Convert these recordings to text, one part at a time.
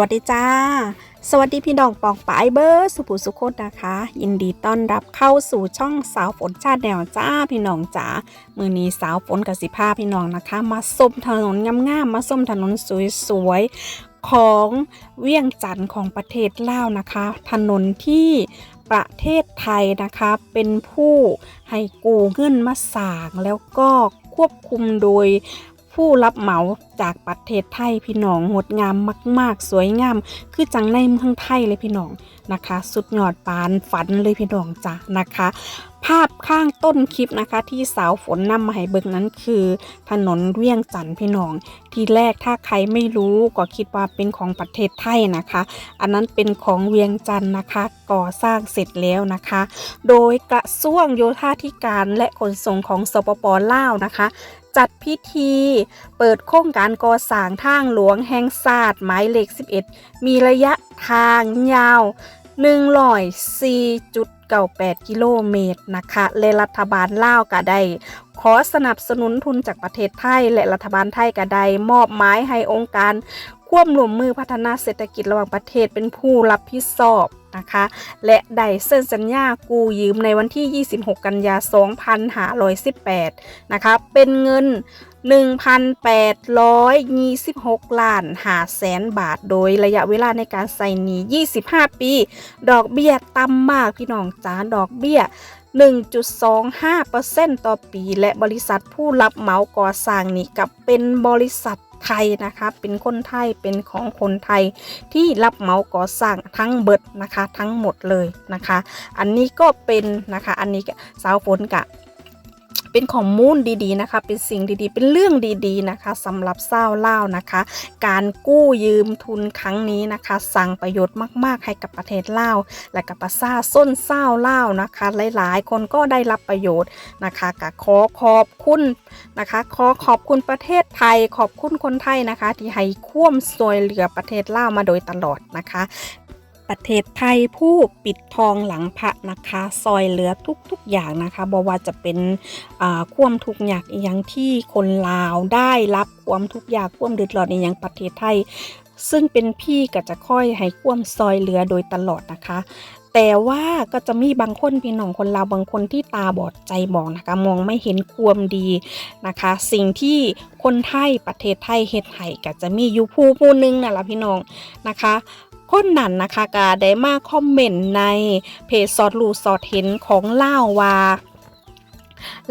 วัสดีจ้า สวัสดีพี่น้องปองปายเบอร์สุภุสุโคตนะคะ ยินดีต้อนรับเข้าสู่ช่องสาวฝนชาติแนวจ้าพี่น้องจ๋ามือนี้สาวฝนกับสิพาพี่น้องนะคะ มาส้มถนนงามๆมาส้มถนนสวยๆของเวียงจันทร์ของประเทศลาวนะคะ ถนนที่ประเทศไทยนะคะเป็นผู้ให้กู้เงินมาสร้างแล้วก็ควบคุมโดย ผู้รับเหมาจากประเทศไทยพี่น้องงดงามมาก ๆ สวยงาม คือจังในเมืองไทยเลยพี่น้องนะคะ สุดยอดปานฝันเลยพี่น้องจ้ะนะคะ ภาพข้างต้นคลิปนะคะที่สาวฝนนำมาให้เบิ่งนั้นคือ ถนนเวียงจันทร์พี่น้อง ทีแรกถ้าใครไม่รู้ก็คิดว่าเป็นของประเทศไทยนะคะ อันนั้นเป็นของเวียงจันทร์นะคะ ก่อสร้างเสร็จแล้วนะคะ โดยกระทรวงโยธาธิการและขนส่งของสปปลาวนะคะจัดพิธีเปิดโครงการก่อสร้างทางหลวงแห่งศาสตร์หมายเลข 11 มีระยะทางยาว 104.98 กิโลเมตรนะคะและรัฐบาลลาวก็ได้ขอสนับสนุนทุนจากประเทศไทย และรัฐบาลไทยก็ได้มอบหมายให้องค์การควบรวมมือพัฒนาเศรษฐกิจระหว่างประเทศเป็นผู้รับผิดชอบ นะคะ และได้เซ็นสัญญากู้ยืมในวันที่ 26 กันยา 2518 นะคะ เป็นเงิน 1,826 ล้านหาแสนบาท โดยระยะเวลาในการใส่หนี้25 ปี ดอกเบี้ยต่ำมากพี่น้องจ้าดอกเบี้ย1.25%ต่อปี และบริษัทผู้รับเหมาก่อสร้างนี่กับเป็นบริษัท ไทยนะคะ เป็นคนไทย เป็นของคนไทยที่รับเหมาก่อสร้างทั้งเบิดนะคะ ทั้งหมดเลยนะคะ อันนี้ก็เป็นนะคะ อันนี้สาวฝนกะ เป็นข้อมูลดีๆนะคะ เป็นสิ่งดีๆ เป็นเรื่องดีๆนะคะสำหรับเศร้าเล่านะคะ การกู้ยืมทุนครั้งนี้นะคะ สั่งประโยชน์มาก ๆ ให้กับประเทศเล่าและกับประชาส้นเศร้าวล่านะคะ หลายๆ คนก็ได้รับประโยชน์นะคะก็ขอขอบคุณนะคะ ขอขอบคุณประเทศไทย ขอบคุณคนไทยนะคะ ที่ให้คว่ำซวยเหลือประเทศเล่ามาโดยตลอดนะคะ ประเทศไทยผู้ปิดทองหลังพระนะคะซอยเหลือทุกๆอย่างนะคะบอกว่าจะเป็นอ่าความทุกข์ยากอย่างที่คนลาวได้รับความทุกข์ยากความเดือดร้อนในอย่างประเทศไทย ซึ่งเป็นพี่ก็จะค่อยให้ความซอยเหลือโดยตลอดนะคะ แต่ว่าก็จะมีบางคนพี่น้องคนลาวบางคนที่ตาบอดใจบอดนะคะ มองไม่เห็นความดีนะคะ สิ่งที่คนไทยประเทศไทยเฮ็ดให้ก็จะมีอยู่ผู้ผู้หนึงนั่นแหละพี่น้องนะคะ คนนั้นนะคะก็ได้มาคอมเมนต์ในเพจสอดรูสอดเห็นของเล่าวว่า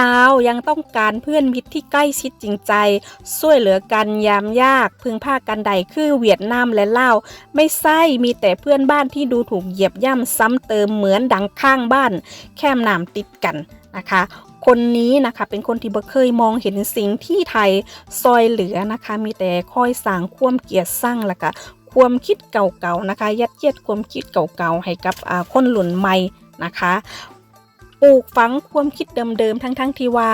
ลาวยังต้องการเพื่อนมิตรที่ใกล้ชิดจริงใจช่วยเหลือกันยามยาก พึงพากันใดคือเวียดนามและลาวไม่ใช่มีแต่เพื่อนบ้านที่ดูถูกเหยียบย่ำซ้ำเติมเหมือนดังข้างบ้าน แค่มน้ำติดกันนะคะ คนนี้นะคะเป็นคนที่บ่เคยมองเห็นสิ่งที่ไทยซอยเหลือนะคะ มีแต่คอยสร้างความเกลียดสร้างแล้วก็ ความคิดเก่าๆนะคะ ยัดเยียดความคิดเก่าๆให้กับอ่าคนหลุ่นใหม่นะคะปลูกฝังความคิดเดิมๆ ทั้งๆ ที่ว่า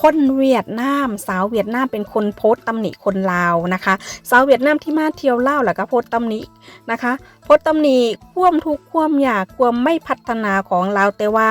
คนเวียดนาม สาวเวียดนามเป็นคนโพสต์ตำหนิคนลาวนะคะ สาวเวียดนามที่มาเที่ยวลาวแล้วก็โพสต์ตำหนินะคะ โพสต์ตำหนิความทุกข์ความอยากความไม่พัฒนาของลาวแต่ว่า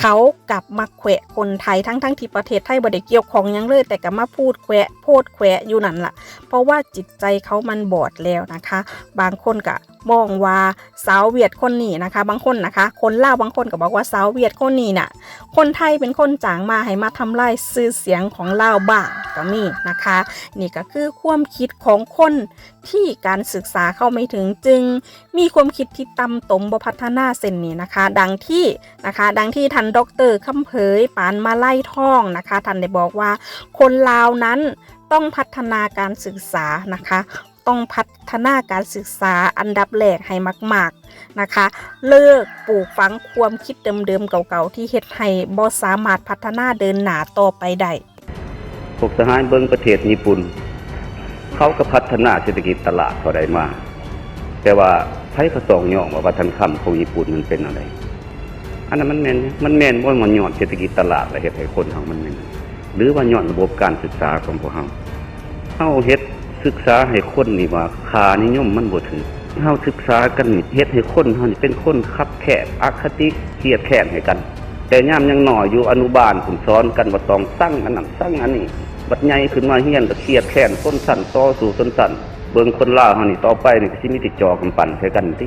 เขากลับมาแขวะคนไทยทั้งทั้งๆที่ประเทศไทยบ่ได้เกี่ยวของยังเลย แต่ก็มาพูดแขวะโพดแขวะอยู่นั่นล่ะ เพราะว่าจิตใจเขามันบอดแล้วนะคะ บางคนก็มองว่าสาวเวียดคนนี้นะคะ บางคนนะคะ คนล่าบางคนก็บอกว่าสาวเวียดคนนี้น่ะ คนไทยเป็นคนจ้างมาให้มาทำลายชื่อเสียงของล่าบ้างก็มีนะคะ นี่ก็คือความคิดของคนที่การศึกษาเข้าไม่ถึงจึง มีความคิดที่ต่ำตมบพัฒนาเส้นนี้นะคะ ดังที่นะคะ ดังที่ท่านดอกเตอรคำเผยปานมาไล่ท่องนะคะท่านได้บอกว่า คนลาวนั้นต้องพัฒนาการศึกษานะคะต้องพัฒนาการศึกษาอันดับแรกให้มาก ๆนะคะ เลิกปลูกฝังความคิดเดิมๆเก่าๆที่เฮ็ดให้บ่สามารถพัฒนาเดินหน้าต่อไปได้พวกทหารเบิ้งประเทศญี่ปุ่น เขาก็พัฒนาเศรษฐกิจตลาดเขาได้มาแต่ว่าไทยก็สองย่องว่าวัฒนธรรมของญี่ปุ่นมันเป็นอะไร อันนั้นมันแม่นมันแม่นว่ามันยอนเศรษฐกิจตลาดและเฮ็ดให้คนเฮามันแม่นหรือว่ายอนระบบการศึกษาของพวกเฮาเฮาเฮ็ดศึกษาให้คนนี่ว่าค่านิยมมันบ่ถึงเฮาศึกษากันนี่เฮ็ดให้คนเฮานี่เป็นคนคับแคบอคติเครียดแค้นให้กัน แต่ย่ามยังหน่อยอยู่อนุบาลผมสอนกันว่าต้องสร้างอันนั้นสร้างอันนี้บัดใหญ่ขึ้นมาเฮียนก็เครียดแค้นต้นสั่นต่อสู่ต้นสั่นเบิ่งคนลาเฮานี่ต่อไปนี่ก็สิมีแต่จอกำปั่นใส่กันติ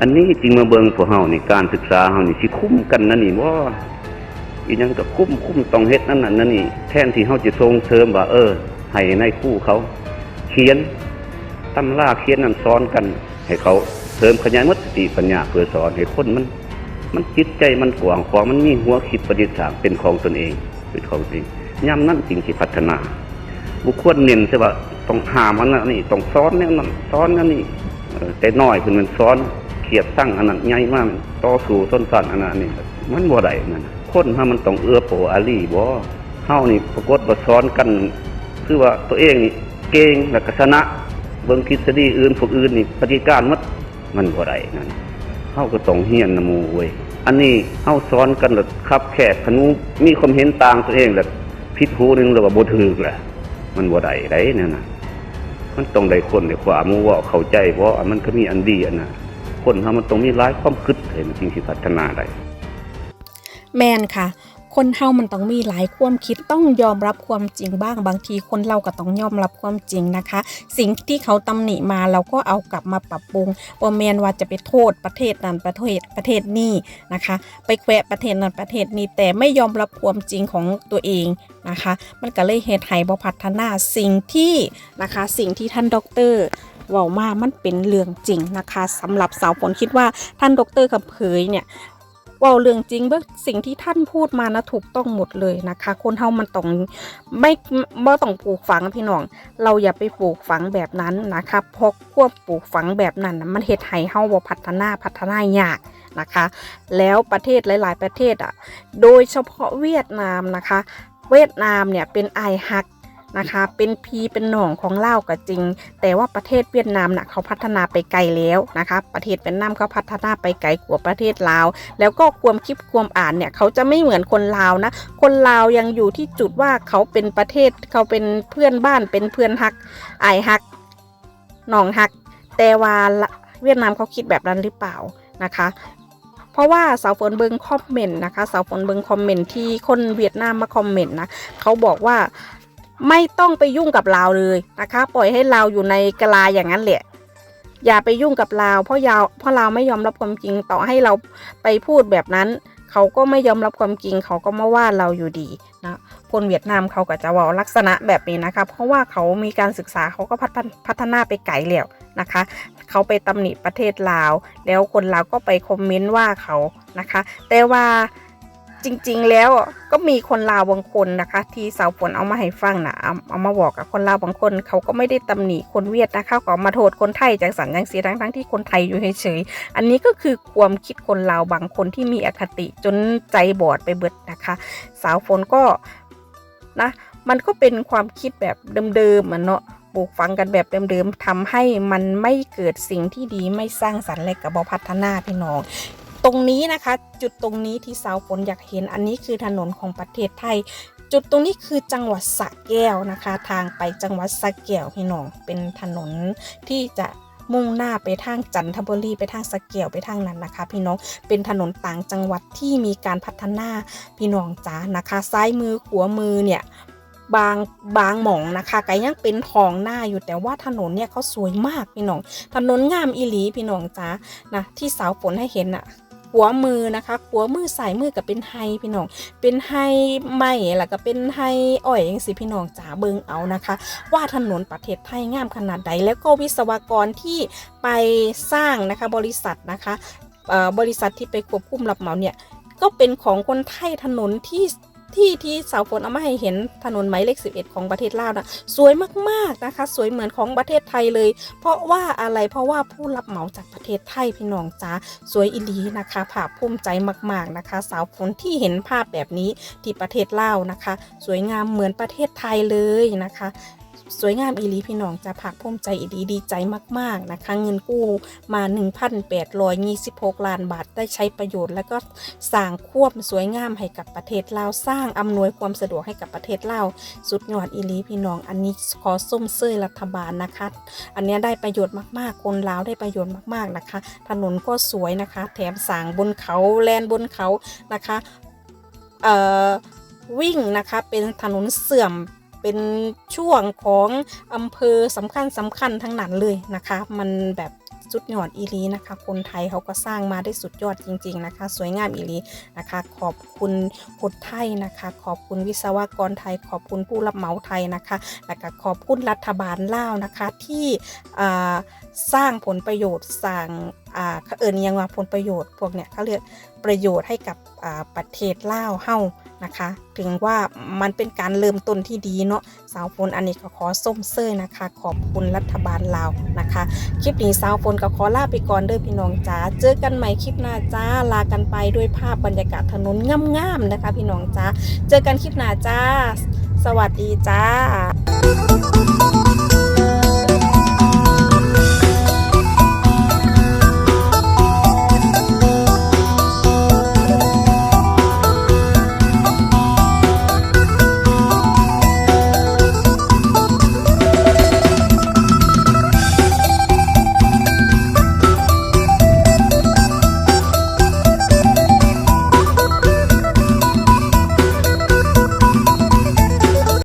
อันนี้จริงมาเบิงพวกเฮานี่การศึกษาเฮานี่สิคุ้มกันนั่นนี่บ่อีหยังก็คุ้มคุ้มต้องเฮ็ดนั่นนั่นนั่นนี่แทนที่เฮาจะส่งเสริมว่าเออ ให้ในครูเขา เขียนตำราเขียนนั่นสอนกัน ให้เขาเสริมขยายมัสติปัญญาเพื่อสอนให้คนมัน มันจิตใจมันกว้างขวางมันมีหัวคิดประดิษฐ์สางเป็นของตนเองเป็นของตนเองย่ำนั่นจริงที่พัฒนา บุคคลเน้นใช่ว่าต้องหามันนั้นนี่ต้องซ้อนแนวนั้นซ้อนนั่นนี่แต่น้อยเพิ่นมันซ้อน เขียดตั้งอันนั้นใหญ่มากต่อสู่ต้นสันอันนั้นนี่มันบ่ได้นั่นคนถ้ามันต้องเอื้อโปอาลีบ่เฮานี่ปรากฏว่าซ้อนกัน คือว่าตัวเองนี่เก่งแล้วก็ชนะเบิ่งทฤษฎีอื่นพวกอื่นนี่ปฏิการหมดมันบ่ได้นั่นเฮาก็ต้องเฮียนนำหมู่เว้ยอันนี้เฮาสอนกันแล้วคับแขกขนูมีความเห็นต่างตัวเองแล้วผิดหูนึงแล้วว่าบ่ถูกแหละมันบ่ได้ได้นั่นน่ะมันต้องได้คนได้ความรู้ว่าเข้าใจเพราะมันก็มีอันดีอันน่ะ คนเฮามันต้องมีหลายความคิดให้มันจึงสิพัฒนาได้แมนค่ะ คนเฮามันต้องมีหลายความคิดต้องยอมรับความจริงบ้างบางทีคนเราก็ต้องยอมรับความจริงนะคะ สิ่งที่เขาตำหนิมาเราก็เอากลับมาปรับปรุงว่าแมนว่าจะไปโทษประเทศนั้นประเทศประเทศนี้นะคะ ไปแขวะประเทศนั้นประเทศนี้แต่ไม่ยอมรับความจริงของตัวเองนะคะ มันก็เลยเหตุให้บพัฒนาสิ่งที่นะคะ สิ่งที่ท่านด็อกเตอร์ เว่ามามันเป็นเรื่องจริงนะคะสำหรับสาวฝนคิดว่าท่านดอกเตอรคำเผยเนี่ยว่าเรื่องจริงเบิกสิ่งที่ท่านพูดมานะถูกต้องหมดเลยนะคะ คนเฮามันต้องไม่ไม่ต้องปลูกฝังพี่น้อง เราอย่าไปปลูกฝังแบบนั้นนะคะเพราะควบปลูกฝังแบบนั้นนะมันเฮ็ดให้เฮาบ่พัฒนาพัฒนายากนะคะ แล้วประเทศหลาย ๆ ประเทศอะ โดยเฉพาะเวียดนามนะคะ เวียดนามเนี่ยเป็นไอฮัก นะคะ เป็นพีเป็นหนองของเล่าก็จริง แต่ว่าประเทศเวียดนามน่ะเขาพัฒนาไปไกลแล้วนะคะ ประเทศเวียดนามเขาพัฒนาไปไกลกว่าประเทศลาว แล้วก็ความคิดความอ่านเนี่ยเขาจะไม่เหมือนคนลาวนะ คนลาวยังอยู่ที่จุดว่าเขาเป็นประเทศเขาเป็นเพื่อนบ้านเป็นเพื่อนฮักไอฮักหนองฮัก แต่ว่าเวียดนามเขาคิดแบบนั้นหรือเปล่านะคะเพราะว่าสาวฝนเบิงคอมเมนต์นะคะสาวฝนเบิงคอมเมนต์ที่คนเวียดนามมาคอมเมนต์นะเขาบอกว่า ไม่ต้องไปยุ่งกับลาวเลยนะคะ ปล่อยให้ลาวอยู่ในกลาอย่างนั้นแหละ อย่าไปยุ่งกับลาวเพราะยาวเพราะลาวไม่ยอมรับความจริงต่อให้เราไปพูดแบบนั้น เขาก็ไม่ยอมรับความจริง เขาก็มาว่าเราอยู่ดีนะคนเวียดนามเขาก็จะว่าลักษณะแบบนี้นะคะ เพราะว่าเขามีการศึกษาเขาก็พัฒนพัฒนาไปไกลแล้วนะคะ เขาไปตำหนิประเทศลาว แล้วคนลาวก็ไปคอมเมนต์ว่าเขานะคะ แต่ว่า จริง ๆ แล้วก็มีคนลาวบางคนนะคะ ที่สาวฝนเอามาให้ฟังนะเอาเอามาบอกกับคนลาวบางคน เขาก็ไม่ได้ตำหนิคนเวียดนะคะก็มาโทษคนไทยจากสันยังสีทั้งทั้งๆที่คนไทยอยู่เฉยๆอันนี้ก็คือความคิดคนลาวบางคนที่มีอคติจนใจบอดไปเบิดนะคะ สาวฝนก็นะมันก็เป็นความคิดแบบเดิมๆเนาะปลูกฝังกันแบบเดิมๆทำให้มันไม่เกิดสิ่งที่ดีไม่สร้างสรรค์และกับบพัฒนาพี่น้อง ตรงนี้นะคะ จุดตรงนี้ที่สาวฝนอยากเห็นอันนี้คือถนนของประเทศไทย จุดตรงนี้คือจังหวัดสระแก้วนะคะ ทางไปจังหวัดสระแก้วพี่น้องเป็นถนนที่จะมุ่งหน้าไปทางจันทบุรีไปทางสระแก้วไปทางนั้นนะคะ พี่น้องเป็นถนนต่างจังหวัดที่มีการพัฒนาพี่น้องจ๋านะคะ ซ้ายมือขวามือเนี่ยบางบางหม่องนะคะก็ยังเป็นทองหน้าอยู่แต่ว่าถนนเนี่ยเขาสวยมากพี่น้องถนนงามอีหลีพี่น้องจ้านะที่สาวฝนให้เห็นอะ ขัวมือนะคะขัวมือสายมือกับเป็นไฮพี่น้อง เป็นไฮไม้แล้วก็เป็นไฮอ้อยอย่างสิพี่น้องจ๋าเบิงเอานะคะ ว่าถนนประเทศไทยงามขนาดใดแล้วก็วิศวกรที่ไปสร้างนะคะบริษัทนะคะบริษัทที่ไปควบคุมรับเหมาเนี่ยก็เป็นของคนไทยถนนที่ ที่ที่สาวฝนเอามาให้เห็นถนนหมายเลข 11 ของประเทศลาวนะสวยมากๆนะคะ สวยเหมือนของประเทศไทยเลย เพราะว่าอะไรเพราะว่าผู้รับเหมาจากประเทศไทยพี่น้องจ้าสวยอีหลีนะคะภาพภูมิใจมาก ๆนะคะ สาวฝนที่เห็นภาพแบบนี้ที่ประเทศลาวนะคะ สวยงามเหมือนประเทศไทยเลยนะคะ สวยงามอีลีพี่น้องจะภาคภูมิใจอีดีดีใจมาก ๆ นะคะ เงินกู้มา 1,826 ล้านบาทได้ใช้ประโยชน์ แล้วก็สร้างควบสวยงามให้กับประเทศลาวสร้างอำนวยความสะดวกให้กับประเทศลาวสุดยอดอีลีพี่น้องอันนี้ขอส้มเสื้อรัฐบาลนะคะ อันนี้ได้ประโยชน์มาก ๆ คนลาวได้ประโยชน์มาก ๆ นะคะ ถนนก็สวยนะคะ แถมสางบนเขาแลนบนเขานะคะ เอ่อวิ่งนะคะเป็นถนนเสื่อม เป็นช่วงของอำเภอสำคัญสำคัญทั้งนั้นเลยนะคะ มันแบบสุดยอดอีหลีนะคะ คนไทยเขาก็สร้างมาได้สุดยอดจริง ๆนะคะ สวยงามอีหลีนะคะ ขอบคุณคนไทยนะคะ ขอบคุณวิศวกรไทย ขอบคุณผู้รับเหมาไทยนะคะ แล้วก็ขอบคุณรัฐบาลลาวนะคะที่สร้างผลประโยชน์สร้างอ่าเขาเอิญยังว่าผลประโยชน์พวกเนี้ยเขาเรียกประโยชน์ให้กับประเทศลาวเฮา นะคะ ถึงว่ามันเป็นการเริ่มต้นที่ดีเนาะสาวฝนอันนี้ก็ขอส้มเซ้ยนะคะ ขอบคุณรัฐบาลลาวนะคะ คลิปนี้สาวฝนก็ขอลาไปก่อนเด้อพี่น้องจ้าเจอกันใหม่คลิปหน้าจ้าลากันไปด้วยภาพบรรยากาศถนนงามๆนะคะ พี่น้องจ้าเจอกันคลิปหน้าจ้า สวัสดีจ้า